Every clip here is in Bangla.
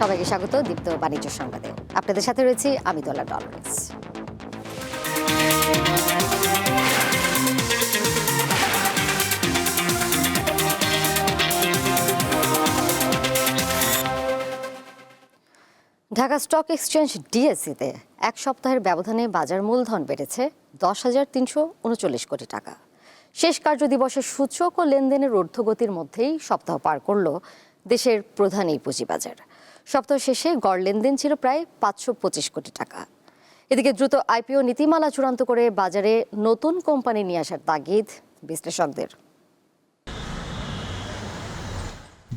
সবাইকে স্বাগত দীপ্ত বাণিজ্য সংবাদে। আপনাদের সাথে রয়েছি আমি দোলা ডলারেন্স ঢাকা স্টক এক্সচেঞ্জ ডিএসসিতে এক সপ্তাহের ব্যবধানে বাজার মূলধন বেড়েছে দশ হাজার তিনশো উনচল্লিশ কোটি টাকা। শেষ কার্য দিবসের সূচক ও লেনদেনের ঊর্ধ্বগতির মধ্যেই সপ্তাহ পার করল দেশের প্রধান এই পুঁজিবাজার। সপ্তাহ শেষে গড় লেনদেন ছিল প্রায় পাঁচশো পঁচিশ কোটি টাকা। এদিকে দ্রুত আইপিও নীতিমালা চূড়ান্ত করে বাজারে নতুন কোম্পানি নিয়ে আসার তাগিদ বিশ্লেষকদের।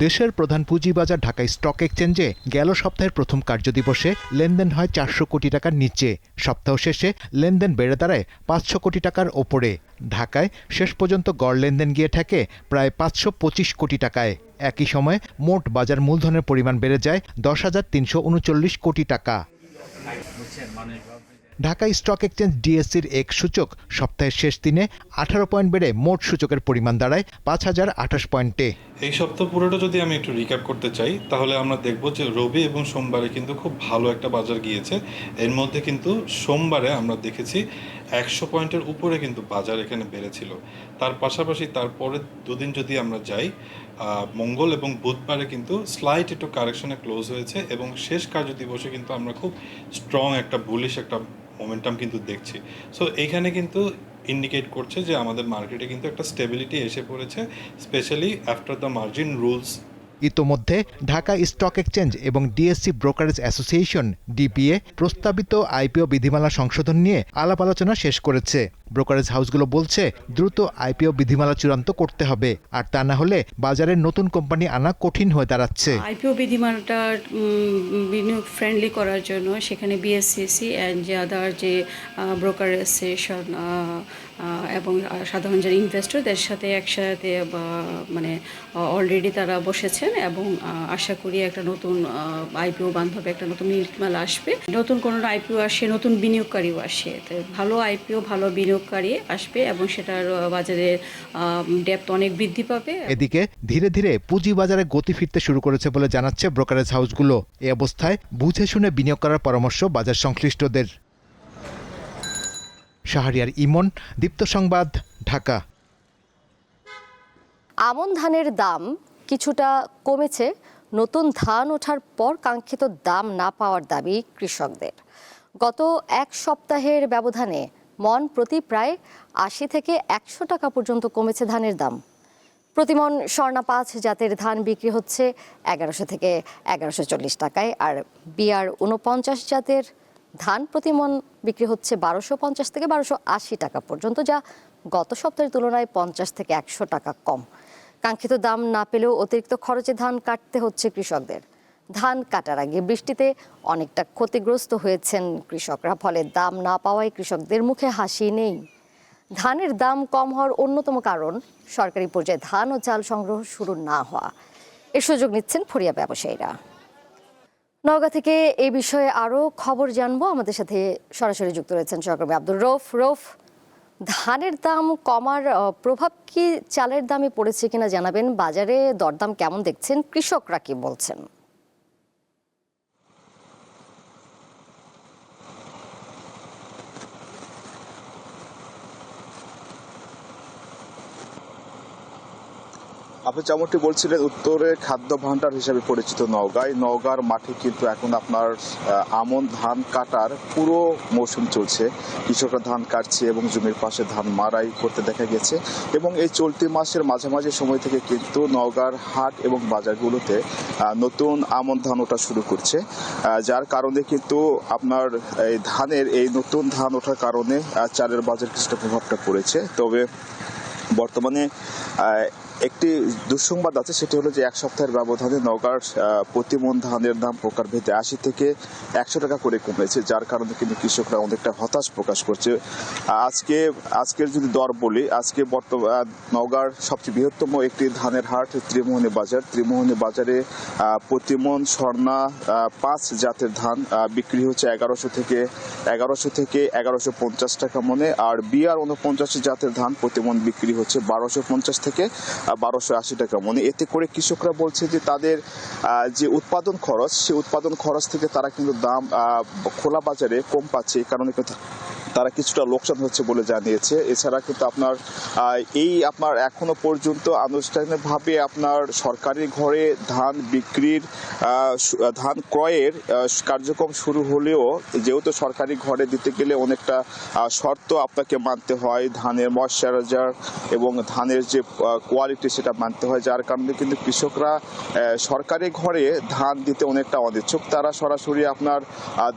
দেশের প্রধান পুঁজিবাজার ঢাকা স্টক এক্সচেঞ্জে গেল সপ্তাহের প্রথম কার্যদিবসে লেনদেন হয় চারশো কোটি টাকার নিচে। সপ্তাহ শেষে লেনদেন বেড়ে দাঁড়ায় পাঁচশো কোটি টাকার ওপরে। ঢাকায় শেষ পর্যন্ত গড় লেনদেন গিয়ে থাকে প্রায় পাঁচশো পঁচিশ কোটি টাকায়। একই সময়ে মোট বাজার মূলধনের পরিমাণ বেড়ে যায় দশ হাজার তিনশো উনচল্লিশ কোটি টাকা। ঢাকা স্টক এক্সচেঞ্জ ডিএসসির এক সূচক সপ্তাহের শেষ দিনে আঠারো পয়েন্ট বেড়ে মোট সূচকের পরিমাণ দাঁড়ায় পাঁচ হাজার আঠাশ পয়েন্টে। এই সপ্তাহ পুরোটা যদি আমি একটু রিক্যাপ করতে চাই, তাহলে আমরা দেখব যে রবি এবং সোমবারে কিন্তু খুব ভালো একটা বাজার গিয়েছে। এর মধ্যে কিন্তু সোমবারে আমরা দেখেছি একশো পয়েন্টের উপরে কিন্তু বাজার এখানে বেড়েছিল। তার পাশাপাশি তারপরে দুদিন যদি আমরা যাই মঙ্গল এবং বুধবারে কিন্তু স্লাইট একটু কারেকশনে ক্লোজ হয়েছে এবং শেষ কার্য দিবসে কিন্তু আমরা খুব স্ট্রং একটা বুলিশ একটা মোমেন্টাম কিন্তু দেখছি। সো এইখানে কিন্তু ইন্ডিকেট করছে যে আমাদের মার্কেটে কিন্তু একটা স্টেবিলিটি এসে পড়েছে specially after the margin rules ইতোমধ্যে ঢাকা স্টক এক্সচেঞ্জ এবং ডিএসসি ব্রোকারেজ অ্যাসোসিয়েশন, ডিপিএ, প্রস্তাবিত আইপিও বিধিমালা সংশোধন নিয়ে আলাপ আলোচনা শেষ করেছে। ব্রোকারেজ হাউসগুলো বলছে, দ্রুত আইপিও বিধিমালা চূড়ান্ত করতে হবে, আর তা না হলে বাজারে নতুন কোম্পানি আনা কঠিন হয়ে দাঁড়াচ্ছে। আইপিও বিধিমালাটা বিনিয়োগ ফ্রেন্ডলি করার জন্য সেখানে বিএসসিসি অ্যান্ড যে আদার যে ব্রোকারেজ অ্যাসোসিয়েশন এবং সাধারণ যারা ইনভেস্টরদের সাথে একসাথে মানে অলরেডি তারা বসেছেন এবং আশা করি একটা নতুন আইপিও বান্ধব, একটা নতুন নীতিমালা আসবে। নতুন কোনো আইপিও আসে, নতুন বিনিয়োগকারীও আসে। ভালো আইপিও ভালো বিনিয়োগকারী আসবে এবং সেটার বাজারের ডেপথ অনেক বৃদ্ধি পাবে। এদিকে ধীরে ধীরে পুঁজিবাজারে গতি ফিরতে শুরু করেছে বলে জানাচ্ছে ব্রোকারেজ হাউসগুলো এ অবস্থায় বুঝে শুনে বিনিয়োগ করার পরামর্শ বাজার সংশ্লিষ্টদের শাহরিয়ার ইমন, দীপ্ত সংবাদ, ঢাকা। আমন ধানের দাম কিছুটা কমেছে। নতুন ধান ওঠার পর কাঙ্ক্ষিত দাম না পাওয়ার দাবি কৃষকদের। গত এক সপ্তাহের ব্যবধানে মন প্রতি প্রায় আশি থেকে একশো টাকা পর্যন্ত কমেছে ধানের দাম। প্রতিমন স্বর্ণা পাঁচ জাতের ধান বিক্রি হচ্ছে এগারোশো থেকে এগারোশো চল্লিশ টাকায়, আর বিআর উনপঞ্চাশ জাতের ধান প্রতিমন বিক্রি হচ্ছে বারোশো পঞ্চাশ থেকে বারোশো আশি টাকা পর্যন্ত, যা গত সপ্তাহের তুলনায় পঞ্চাশ থেকে একশো টাকা কম। কাঙ্ক্ষিত দাম না পেলেও অতিরিক্ত খরচে ধান কাটতে হচ্ছে কৃষকদের। ধান কাটার আগে বৃষ্টিতে অনেকটা ক্ষতিগ্রস্ত হয়েছেন কৃষকরা, ফলে দাম না পাওয়ায় কৃষকদের মুখে হাসি নেই। ধানের দাম কম হওয়ার অন্যতম কারণ, সরকারি পর্যায়ে ধান ও চাল সংগ্রহ শুরু না হওয়া। এর সুযোগ নিচ্ছেন ফরিয়া ব্যবসায়ীরা। নওগাঁ থেকে এই বিষয়ে আরও খবর জানব। আমাদের সাথে সরাসরি যুক্ত রয়েছেন সহকর্মী আব্দুর রৌফ। রৌফ, ধানের দাম কমার প্রভাব কি চালের দামে পড়েছে কিনা জানাবেন? বাজারে দরদাম কেমন দেখছেন? কৃষকরা কি বলছেন? আপনি যেমনটি বলছিলেন, উত্তরে খাদ্য ভাণ্ডার হিসেবে পরিচিত নওগাঁয়। নওগাঁর মাঠে কিন্তু এখন আপনার আমন ধান কাটার পুরো মৌসুম চলছে। কৃষকরা ধান কাটছে এবং জমির পাশে ধান মারাই করতে দেখা গেছে। এবং এই চলতি মাসের মাঝামাঝি সময় থেকে কিন্তু নওগাঁর হাট এবং বাজারগুলোতে নতুন আমন ধান ওঠা শুরু করছে। যার কারণে কিন্তু আপনার এই ধানের, এই নতুন ধান ওঠার কারণে চালের বাজার কিছুটা প্রভাবটা পড়েছে। তবে বর্তমানে একটি দুঃসংবাদ আছে, সেটি হলো যে এক সপ্তাহের ব্যবধানে নওগাঁর প্রতিমন ধানের দাম প্রকার ভেদে আশি থেকে একশো টাকা করে কমেছে, যার কারণে কিন্তু কৃষকরা অনেকটা হতাশ প্রকাশ করছে। আজকে, আজকের যদি দর বলি, আজকে বর্তমান, নওগাঁর সবচেয়ে বৃহত্তম একটি ধানের হাট, ত্রিমোহনী বাজার। ত্রিমোহনী বাজারে প্রতিমন স্বর্ণা পাঁচ জাতের ধান বিক্রি হচ্ছে এগারোশো থেকে এগারোশো থেকে এগারোশো পঞ্চাশ টাকা মনে, আর বিআর উনপঞ্চাশ জাতের ধান প্রতিমন বিক্রি হচ্ছে বারোশো পঞ্চাশ থেকে বারোশো আশি টাকা। মনে এতে করে কৃষকরা বলছে যে তাদের যে উৎপাদন খরচ, সে উৎপাদন খরচ থেকে তারা কিন্তু দাম খোলা বাজারে কম পাচ্ছে। এই কারণে তারা কিছুটা লোকসান হচ্ছে বলে জানিয়েছে। এছাড়া কিন্তু আপনার এই আপনার এখনও পর্যন্ত আনুষ্ঠানিকভাবে আপনার সরকারি ঘরে ধান বিক্রির ধান ক্রয়ের কার্যক্রম শুরু হলেও যেহেতু সরকারি ঘরে দিতে গেলে অনেকটা শর্ত আপনাকে মানতে হয়, ধানের ময়শ্চারাইজার এবং ধানের যে কোয়ালিটি সেটা মানতে হয়, যার কারণে কিন্তু কৃষকরা সরকারি ঘরে ধান দিতে অনেকটা অনিচ্ছুক। তারা সরাসরি আপনার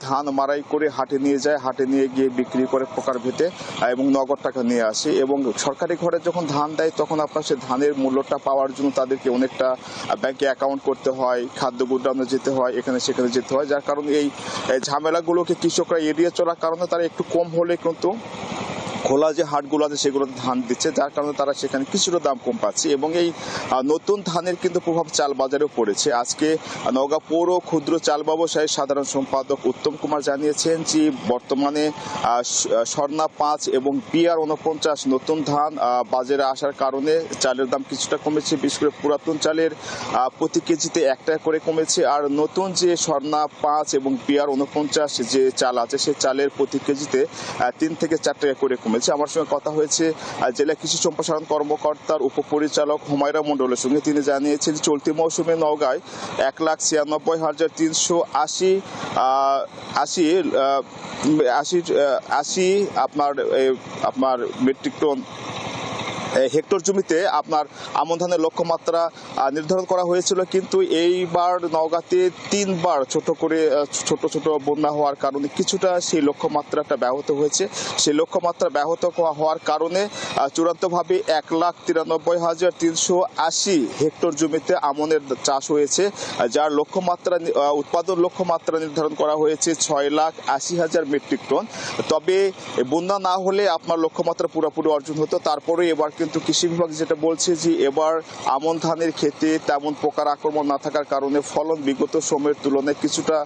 ধান মারাই করে হাটে নিয়ে যায়, হাটে নিয়ে গিয়ে বিক্রি করে পোকার ভেতে এবং নগদ টাকা নিয়ে আসে। এবং সরকারি ঘরে যখন ধান দেয়, তখন আপনার সে ধানের মূল্যটা পাওয়ার জন্য তাদেরকে অনেকটা ব্যাংকে অ্যাকাউন্ট করতে হয়, খাদ্য গুদামে যেতে হয়, এখানে সেখানে যেতে হয়। যার কারণে এই ঝামেলাগুলোকে কৃষকরা এড়িয়ে চলার কারণে তারা একটু কম হলে কিন্তু খোলা যে হাটগুলো আছে সেগুলোতে ধান দিচ্ছে, যার কারণে তারা সেখানে কিছুটা দাম কম পাচ্ছে এবং এই নতুন ধানের কিন্তু প্রভাব চাল বাজারেও পড়েছে। আজকে নওগাঁ পৌর ক্ষুদ্র চাল ব্যবসায়ী সাধারণ সম্পাদক উত্তম কুমার জানিয়েছেন যে বর্তমানে স্বর্ণা পাঁচ এবং বিআর উনপঞ্চাশ নতুন ধান বাজারে আসার কারণে চালের দাম কিছুটা কমেছে, বিশেষ করে পুরাতন চালের প্রতি কেজিতে এক টাকা করে কমেছে। আর নতুন যে স্বর্ণা পাঁচ এবং বিআর উনপঞ্চাশ যে চাল আছে, সে চালের প্রতি কেজিতে তিন থেকে চার টাকা করে কমেছে। আমার সঙ্গে কথা হয়েছে জেলা কৃষি সম্প্রসারণ কর্মকর্তার উপপরিচালক হুমায়রা মণ্ডলের সঙ্গে। তিনি জানিয়েছেন, চলতি মৌসুমে নওগাঁয় এক লাখ ছিয়ানব্বই হাজার তিনশো আশি আশি আশি আশি আপনার আপনার মেট্রিক টন হেক্টর জমিতে আপনার আমন ধানের লক্ষ্যমাত্রা নির্ধারণ করা হয়েছিল, কিন্তু এইবার নওগাঁতে তিনবার ছোট করে ছোট ছোট বন্যা হওয়ার কারণে কিছুটা সেই লক্ষ্যমাত্রাটা ব্যাহত হয়েছে। সেই লক্ষ্যমাত্রা ব্যাহত হওয়ার কারণে চূড়ান্তভাবে এক লাখ তিরানব্বই হাজার তিনশো আশি হেক্টর জমিতে আমনের চাষ হয়েছে যার লক্ষ্যমাত্রা উৎপাদন লক্ষ্যমাত্রা নির্ধারণ করা হয়েছে ছয় লাখ আশি হাজার মেট্রিক টন। তবে বন্যা না হলে আপনার লক্ষ্যমাত্রা পুরোপুরি অর্জন হতো, তারপরে এবার কিন্তু কৃষি বিভাগ যেটা বলছে যে এবার আমন ধানের ক্ষেতে তেমন পোকার আক্রমণ না থাকার কারণে ফলন বিগত সময়ের তুলনায় কিছুটা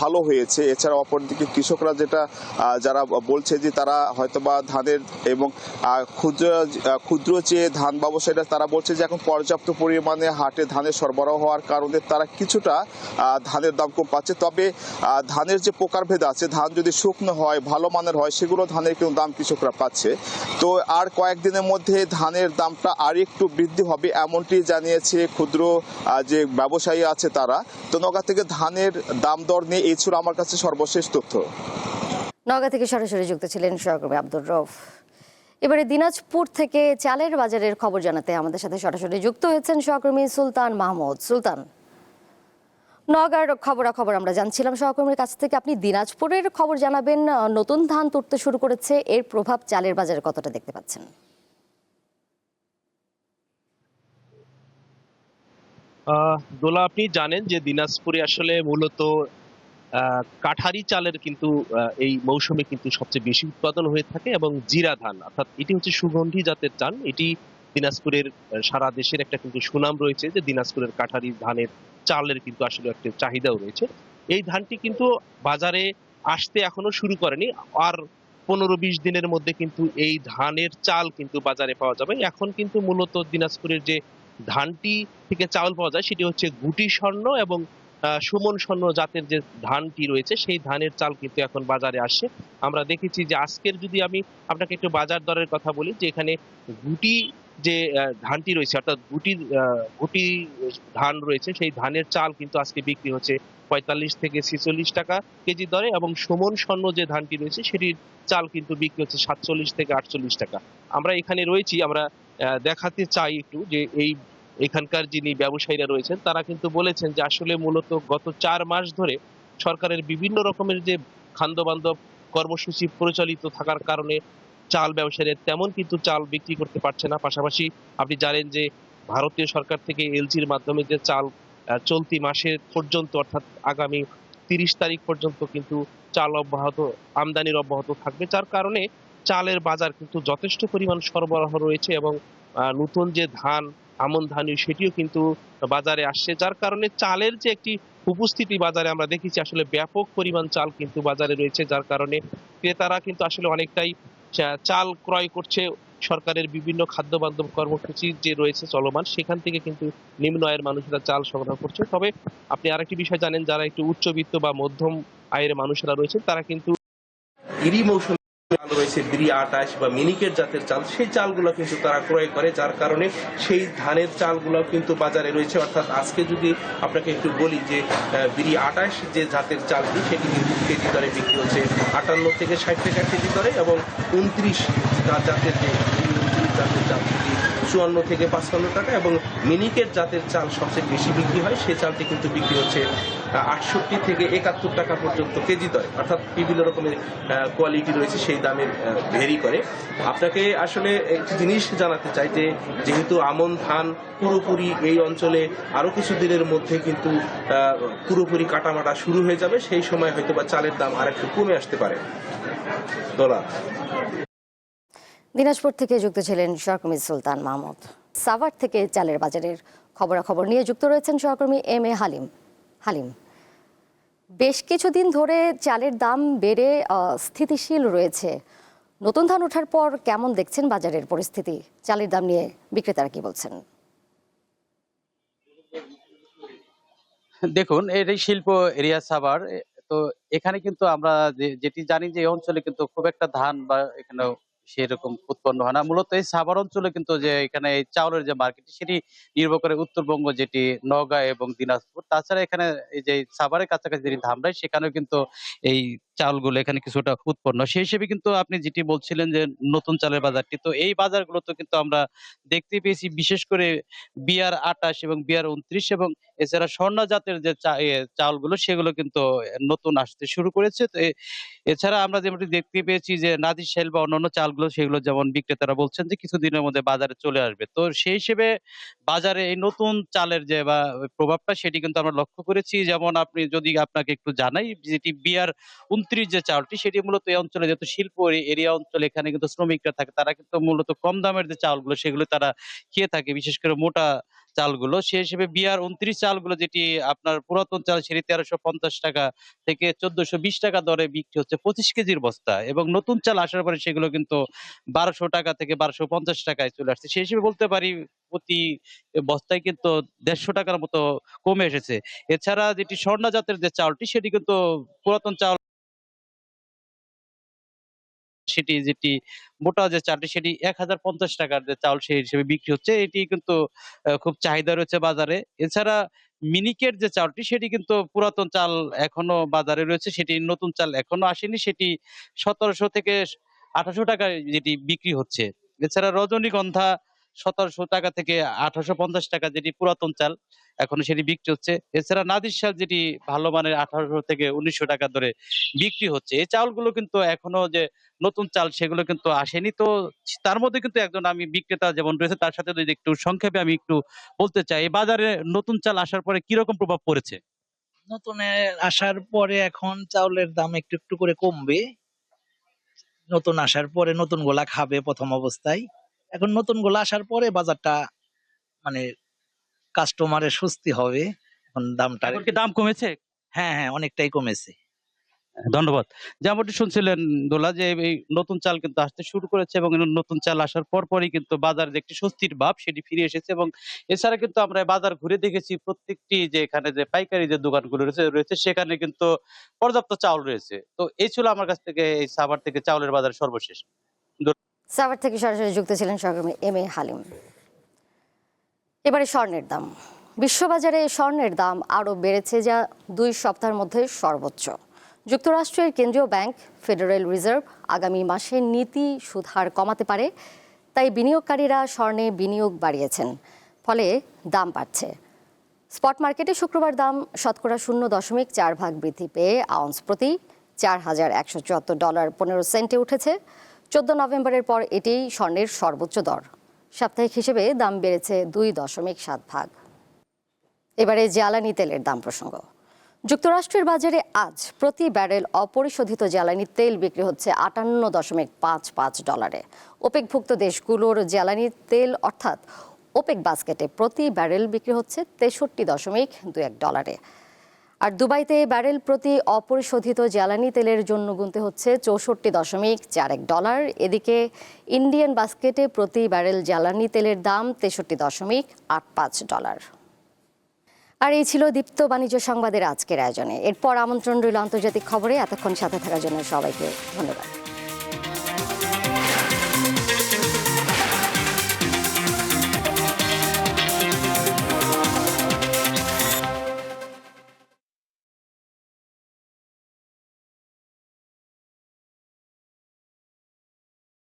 ভালো হয়েছে। এছাড়া অপরদিকে কৃষকরা যেটা যারা বলছে যে তারা হয়তোবা ধানের এবং ক্ষুদ্র ক্ষুদ্র যে ধান ব্যবসায়ীরা তারা বলছে যে এখন পর্যাপ্ত পরিমাণে হাটে ধানের সরবরাহ হওয়ার কারণে তারা কিছুটা ধানের দাম কম পাচ্ছে। তবে ধানের যে প্রকারভেদ আছে, ধান যদি শুকনো হয়, ভালো মানের হয়, সেগুলো ধানের কিন্তু দাম কৃষকরা পাচ্ছে। তো আর কয়েকদিনের মধ্যে ধানের দামটা আর একটু বৃদ্ধি হবে এমনটি জানিয়েছে ক্ষুদ্র যে ব্যবসায়ী আছে তারা। তো নগা থেকে ধানের দাম দর নিয়ে এই ছিল আমার কাছে সর্বশেষ তথ্য। নওগাঁ থেকে সরাসরি যুক্ত ছিলেন সহকর্মী আব্দুর রফ এবারে দিনাজপুর থেকে চালের বাজারের খবর জানাতে আমাদের সাথে সরাসরি যুক্ত হয়েছেন সহকর্মী সুলতান মাহমুদ। সুলতান, নওগাঁর খবরাখবর আমরা জানছিলাম। সহকর্মীর কাছ থেকে আপনি দিনাজপুরের খবর জানাবেন। নতুন ধান তুলতে শুরু করেছে, এর প্রভাব চালের বাজারে কতটা দেখতে পাচ্ছেন? দোলা, আপনি জানেন যে দিনাজপুরে আসলে মূলত কাঠারি চালের কিন্তু এই মৌসুমে কিন্তু সবচেয়ে বেশি উৎপাদন হয়ে থাকে এবং জিরা ধান। অর্থাৎ এটি হচ্ছে সুগন্ধি জাতের ধান এটি দিনাজপুরের সারা দেশের একটা কিন্তু সুনাম রয়েছে যে দিনাজপুরের কাঠারি ধানের চালের কিন্তু আসলে একটা চাহিদাও রয়েছে। এই ধানটি কিন্তু বাজারে আসতে এখনও শুরু করেনি। আর পনেরো বিশ দিনের মধ্যে কিন্তু এই ধানের চাল কিন্তু বাজারে পাওয়া যাবে। এখন কিন্তু মূলত দিনাজপুরের যে ধানটি থেকে চাউল পাওয়া যায়, সেটি হচ্ছে গুটি স্বর্ণ এবং সুমন স্বর্ণ জাতের যে ধানটি রয়েছে, সেই ধানের চাল কিন্তু এখন বাজারে আসে। আমরা দেখেছি যে আজকের যদি আমি আপনাকে একটু বাজার দরের কথা বলি, যে এখানে গুটি যে ধানটি রয়েছে, অর্থাৎ গুটি গুটি ধান রয়েছে, সেই ধানের চাল কিন্তু আজকে বিক্রি হচ্ছে পঁয়তাল্লিশ থেকে ছেচল্লিশ টাকা কেজি দরে এবং সুমন স্বর্ণ যে ধানটি রয়েছে, সেটির চাল কিন্তু বিক্রি হচ্ছে সাতচল্লিশ থেকে আটচল্লিশ টাকা। আমরা এখানে রয়েছি, আমরা দেখাতে চাই একটু যে এই এখানকার যিনি ব্যবসায়ীরা রয়েছেন, তারা কিন্তু বলেছেন যে আসলে মূলত গত চার মাস ধরে সরকারের বিভিন্ন রকমের যে খাদ্য বান্ধব কর্মসূচি পরিচালিত থাকার কারণে চাল ব্যবসায়ীরা তেমন কিন্তু চাল বিক্রি করতে পারছে না। পাশাপাশি আপনি জানেন যে ভারতীয় সরকার থেকে এলজির মাধ্যমে যে চাল চলতি মাসের পর্যন্ত অর্থাৎ আগামী তিরিশ তারিখ পর্যন্ত কিন্তু চাল অব্যাহত, আমদানির অব্যাহত থাকবে। যার কারণে চালের বাজার কিন্তু যথেষ্ট পরিমাণ সরবরাহ রয়েছে এবং নতুন যে ধান, আমন ধান, সেটিও কিন্তু বাজারে আসছে। যার কারণে চালের যে একটি উপস্থিতি বাজারে আমরা দেখেছি, আসলে ব্যাপক পরিমাণ চাল কিন্তু বাজারে রয়েছে, যার কারণে ক্রেতারা কিন্তু আসলে অনেকটাই চাল ক্রয় করছে। সরকারের বিভিন্ন খাদ্য বান্ধব কর্মসূচি যে রয়েছে চলমান, সেখান থেকে কিন্তু নিম্ন আয়ের মানুষেরা চাল সংগ্রহ করছে। তবে আপনি আরেকটি বিষয় জানেন, যারা একটু উচ্চবিত্ত বা মধ্যম আয়ের মানুষেরা রয়েছে তারা কিন্তু ইরি মৌসুমে রয়েছে বিড়ি, আটাশ বা মিনিকেট জাতের চাল। সেই চালগুলো কিন্তু তারা ক্রয় করে, যার কারণে সেই ধানের চালগুলো কিন্তু বাজারে রয়েছে। অর্থাৎ আজকে যদি আপনাকে একটু বলি যে বিড়ি আটাশ যে জাতের চালটি, সেটি কিন্তু কেজি দরে বিক্রি হচ্ছে আটান্ন থেকে ষাট টাকা কেজি দরে এবং উনত্রিশ জাতের যে উনত্রিশ জাতের চাল চুয়ান্ন থেকে পাঁচপান্ন টাকা এবং মিনিকেট জাতের চাল সবচেয়ে বেশি বিক্রি হয়, সে চালটি কিন্তু বিক্রি হচ্ছে আটষট্টি থেকে একাত্তর টাকা পর্যন্ত কেজি দরে। অর্থাৎ বিভিন্ন রকমের কোয়ালিটি রয়েছে, সেই দামের ভেরি করে। আপনাকে আসলে একটি জিনিস জানাতে চাই যে, যেহেতু আমন ধান পুরোপুরি এই অঞ্চলে আরও কিছু দিনের মধ্যে কিন্তু পুরোপুরি কাটামাটা শুরু হয়ে যাবে, সেই সময় হয়তো বা চালের দাম আর একটু কমে আসতে পারে। ডলার দিনাজপুর থেকে যুক্ত ছিলেন সহকর্মী সুলতান মাহমুদ। সাভার থেকে চালের বাজারের খবরাখবর নিয়ে যুক্ত রয়েছেন সহকর্মী এম এ হালিম। হালিম, বেশ কিছুদিন ধরে চালের দাম বেড়ে স্থিতিশীল রয়েছে। নতুন ধান ওঠার পর কেমন দেখছেন বাজারের পরিস্থিতি? চালের দাম নিয়ে বিক্রেতারা কি বলছেন? দেখুন, এটাই শিল্প এরিয়া সাভার। তো এখানে কিন্তু আমরা যেটি জানি যে অঞ্চলে কিন্তু খুব একটা ধান বা এখানে সেরকম উৎপন্ন হয় না। মূলত এই সাভার অঞ্চলে কিন্তু যে এখানে এই চাউলের যে মার্কেট সেটি নির্ভর করে উত্তরবঙ্গ যেটি নগাঁ এবং দিনাজপুর। তাছাড়া এখানে এই যে সাভারের কাছাকাছি যেটি ধামরাই সেখানেও কিন্তু এই চাউলগুলো এখানে কিছুটা উৎপন্ন। সেই হিসেবে কিন্তু আপনি যেটি বলছিলেন যে নতুন চালের বাজারটি, তো এই বাজারগুলোতে কিন্তু আমরা দেখতে পেয়েছি বিশেষ করে বিয়ার আটাশ এবং বিয়ার উনত্রিশ এবং এছাড়া স্বর্ণ জাতের যে চাউলগুলো সেগুলো কিন্তু নতুন আসতে শুরু করেছে। তো এছাড়া আমরা যেমনটি দেখতে পেয়েছি যে নাদির সেল বা অন্যান্য চালগুলো সেগুলো যেমন বিক্রেতারা বলছেন যে কিছুদিনের মধ্যে বাজারে চলে আসবে। তো সেই হিসেবে বাজারে এই নতুন চালের যে বা প্রভাবটা সেটি কিন্তু আমরা লক্ষ্য করেছি। যেমন আপনি যদি আপনাকে একটু জানাই, যেটি বিয়ার উনত্রিশ যে চাউলটি সেটি মূলত এই অঞ্চলে যেহেতু শিল্প এরিয়া অঞ্চলে এখানে কিন্তু শ্রমিকরা থাকে, তারা কিন্তু মূলত কম দামের যে চাউলগুলো সেগুলো তারা খেয়ে থাকে, বিশেষ করে মোটা চালগুলো। সেই হিসেবে বিয়ার উনত্রিশ চালগুলো যেটি আপনার পুরাতন চাল, সেটি তেরোশো পঞ্চাশ টাকা থেকে চোদ্দশো বিশ টাকা দরে বিক্রি হচ্ছে পঁচিশ কেজির বস্তা এবং নতুন চাল আসার পরে সেগুলো কিন্তু বারোশো টাকা থেকে বারোশো পঞ্চাশ টাকায় চলে আসছে। সেই হিসেবে বলতে পারি প্রতি বস্তায় কিন্তু দেড়শো টাকার মতো কমে এসেছে। এছাড়া যেটি স্বর্ণ জাতের যে চালটি, সেটি কিন্তু পুরাতন চাউল সেটি যেটি মোটা যে চালটি সেটি এক হাজার পঞ্চাশ টাকার যে চাউল সেই হিসেবে বিক্রি হচ্ছে। এটি কিন্তু খুব চাহিদা রয়েছে বাজারে। এছাড়া মিনিকের যে চালটি সেটি কিন্তু পুরাতন চাল এখনও বাজারে রয়েছে। সেটি নতুন চাল এখনও আসেনি। সেটি সতেরোশো থেকে আঠাশো টাকায় যেটি বিক্রি হচ্ছে। এছাড়া রজনীগন্ধা সতেরোশো টাকা থেকে আঠারোশো পঞ্চাশ টাকা যেটি পুরাতন চাল, এখন সেটি বিক্রি হচ্ছে। এছাড়া নাদির চাল যেটি ভালো মানের আঠারোশো থেকে উনিশশো টাকা ধরে বিক্রি হচ্ছে। এই চাউলগুলো কিন্তু এখনও যে নতুন চাল, সেগুলো কিন্তু আসেনি। তো তার মধ্যে কিন্তু একজন আমি বিক্রেতা যেমন রয়েছে, তার সাথে যদি একটু সংক্ষেপে আমি একটু বলতে চাই বাজারে নতুন চাল আসার পরে কীরকম প্রভাব পড়েছে? নতুন আসার পরে এখন চাউলের দাম একটু একটু করে কমবে। নতুন আসার পরে নতুন গোলা খাবে প্রথম অবস্থায়। এখন নতুন গোলা আসার পরে বাজারটা মানে কাস্টমারের স্বস্তি হবে। এখন দামটা কি দাম কমেছে? হ্যাঁ হ্যাঁ অনেকটাই কমেছে। ধন্যবাদ। যেমনটি শুনছিলেন দোলা যে এই নতুন চাল কিন্তু আসতে শুরু করেছে এবং নতুন চাল আসার পর পরই কিন্তু বাজারে যে একটি স্বস্তির ভাব সেটি ফিরে এসেছে এবং এছাড়া কিন্তু আমরা বাজার ঘুরে দেখেছি প্রত্যেকটি যে এখানে যে পাইকারি যে দোকানগুলো রয়েছে রয়েছে সেখানে কিন্তু পর্যাপ্ত চাউল রয়েছে। তো এই ছিল আমার কাছ থেকে এই সাভার থেকে চাউলের বাজার সর্বশেষ। সাভার থেকে সরাসরি যুক্ত ছিলেন সহকর্মী এম এ হালিম। এবারে স্বর্ণের দাম। বিশ্ববাজারে স্বর্ণের দাম আরও বেড়েছে যা দুই সপ্তাহের মধ্যে সর্বোচ্চ। যুক্তরাষ্ট্রের কেন্দ্রীয় ব্যাংক, ফেডারেল রিজার্ভ, আগামী মাসে নীতি সুদহার কমাতে পারে, তাই বিনিয়োগকারীরা স্বর্ণে বিনিয়োগ বাড়িয়েছেন। ফলে দাম বাড়ছে। স্পট মার্কেটে শুক্রবার দাম শতকরা শূন্য দশমিক চার ভাগ বৃদ্ধি পেয়ে আউন্স প্রতি চার হাজার একশো চুয়াত্তর ডলার পনেরো সেন্টে উঠেছে। চোদ্দ নভেম্বরের পর এটি স্বর্ণের সর্বোচ্চ দর। সাপ্তাহিক হিসেবে দাম বেড়েছে দুই দশমিক সাত ভাগ। এবারে জ্বালানি তেলের দাম প্রসঙ্গ। যুক্তরাষ্ট্রের বাজারে আজ প্রতি ব্যারেল অপরিশোধিত জ্বালানি তেল বিক্রি হচ্ছে আটান্ন দশমিক পাঁচ পাঁচ ডলারে। ওপেকভুক্ত দেশগুলোর জ্বালানি তেল অর্থাৎ ওপেক বাস্কেটে প্রতি ব্যারেল বিক্রি হচ্ছে তেষট্টি দশমিক দু এক ডলারে। আর দুবাইতে ব্যারেল প্রতি অপরিশোধিত জ্বালানি তেলের জন্য গুনতে হচ্ছে চৌষট্টি দশমিক চার এক ডলার। এদিকে ইন্ডিয়ান বাস্কেটে প্রতি ব্যারেল জ্বালানি তেলের দাম তেষট্টি দশমিক আট পাঁচ ডলার। আর এই ছিল দীপ্ত বাণিজ্য সংবাদের আজকের আয়োজনে। এরপর আমন্ত্রণ রইল আন্তর্জাতিক খবরে। এতক্ষণ সাথে থাকার জন্য সবাইকে ধন্যবাদ।